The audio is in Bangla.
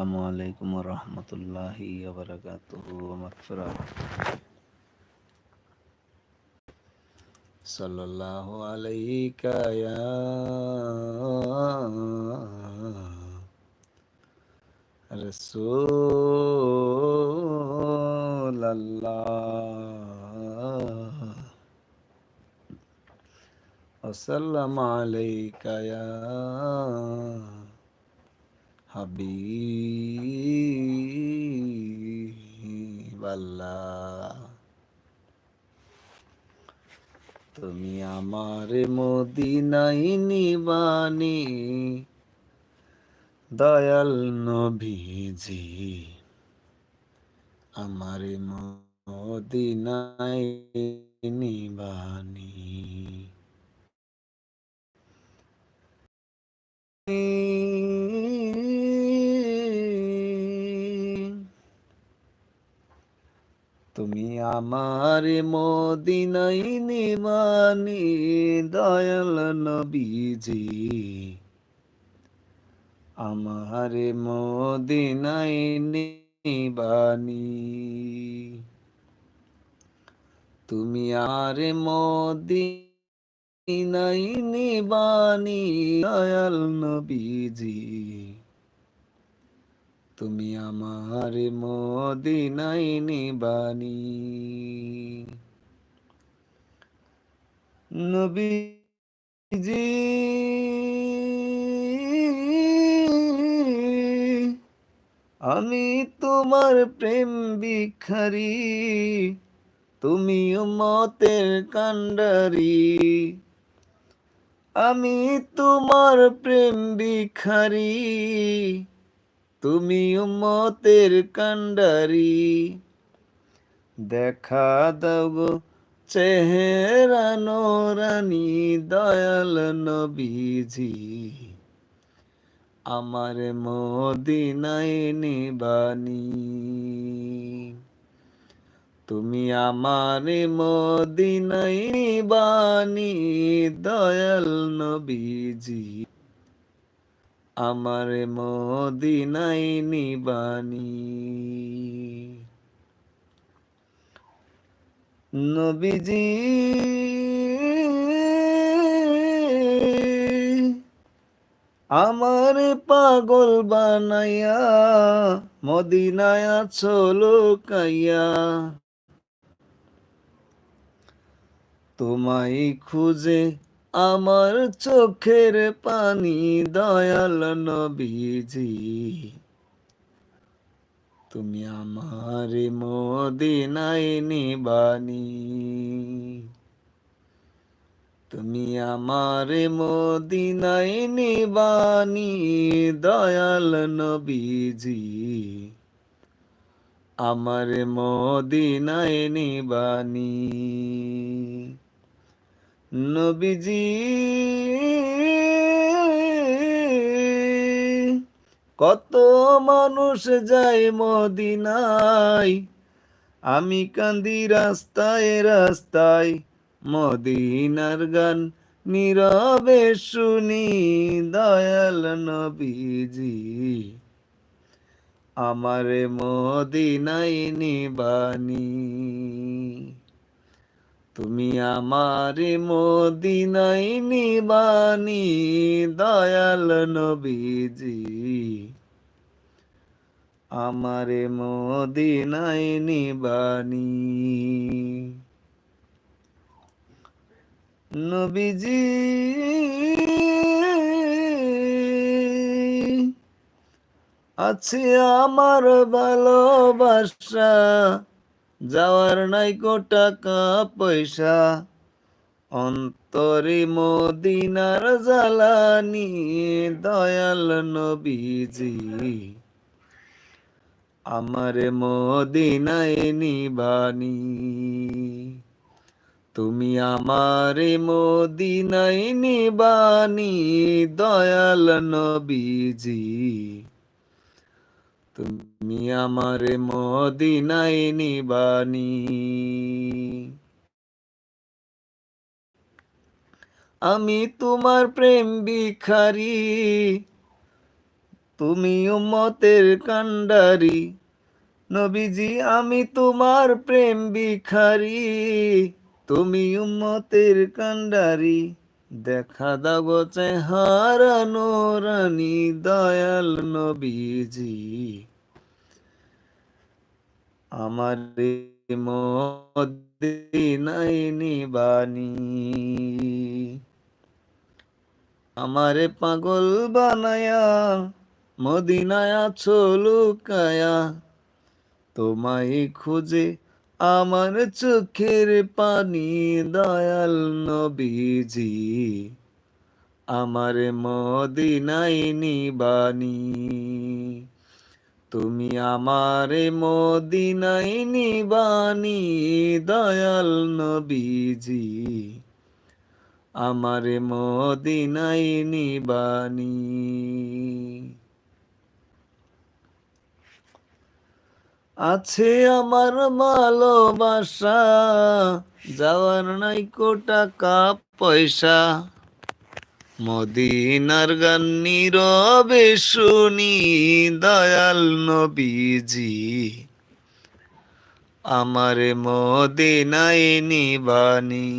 আসসালামু আলাইকুম রহমতুল্লাহি সাল্লাল্লাহু আলাইকা ইয়া রাসূলাল্লাহ। ওয়া সাল্লাম আলাইকা ইয়া হাবিবাল্লাহ তুমি আমার মদিনাই নিবানি দয়াল নভিজি আমার মদিনাই নিবানি। Thank তুমি আমার মদিনাই নিমানি দয়াল নবীজি। আমার মদিনাই নিবানি তুমি আর মদিনাই নিবানি দয়াল নবীজি। তুমি আমার মদিনাই নিবানি। নবীজি, আমি তোমার প্রেম ভিখারি তুমি মতের কান্ডারি আমি তোমার প্রেম ভিখারি তুমি উম্মতের কান্ডারি দেখা গো চেহারা নোরানি দয়াল নবীজি। আমার মদিনায় নিবানি। তুমি আমার মদিনায় নিবানি দয়াল নবীজি। আমার মদিনাই নিবানি। নবীজি আমার পাগল বানাইয়া মদিনায়া চলো কাইয়া তোমায় খুঁজে আমার চোখের পানি, দয়াল নবীজি। তুমি আমার মদিনায় নিবানি। তুমি আমার মদিনায় নিবানি, দয়াল নবীজি। আমার মদিনায় নিবানি। নবীজি। কত মানুষ যায় মদিনায়, আমি কান্দি রাস্তায় রাস্তায়, মদিনার গান নীরবে শুনি, দয়াল নবীজি। আমার মদিনাই নিবানী। তুমি আমার মদিনাই নিবানি দয়াল নবীজি। আমার মদিনাই নিবানি। নবীজি আছে আমার ভালোবাসা। যাওয়ার নাই কো টাকা পয়সা। অন্তরে মদিনার জ্বালানি, দয়াল নবীজি। আমার মদিনায় নিবানি। তুমি আমার মদিনায় নিবানি, দয়াল নবীজি। তুমি আমার মদিনাই নিবানি। আমি তোমার প্রেম ভিখারি, তুমি উম্মতের কান্ডারি। নবীজি, আমি তোমার প্রেম ভিখারি, তুমি উম্মতের কান্ডারি। দেখা দাও চেহারা নোরানি দয়াল নবীজি। আমার মদিনাই আমারে পাগল বানায়া, মদিনায় আছো লুকায়া। তোমায় খুঁজে আমার চোখের পানি দয়াল নবীজি, আমার মদিনাই নিবানি। তুমি আমারে মদিনাই নিবানি, দয়াল নবীজি, আমারে মদিনাই নিবানি। আছে আমার ভালোবাসা, যাওয়ার নাই কো টাকা পয়সা। মদিনার গান নীরবে শুনি, দয়াল নবীজি। আমারে মদিনাই নিবানি।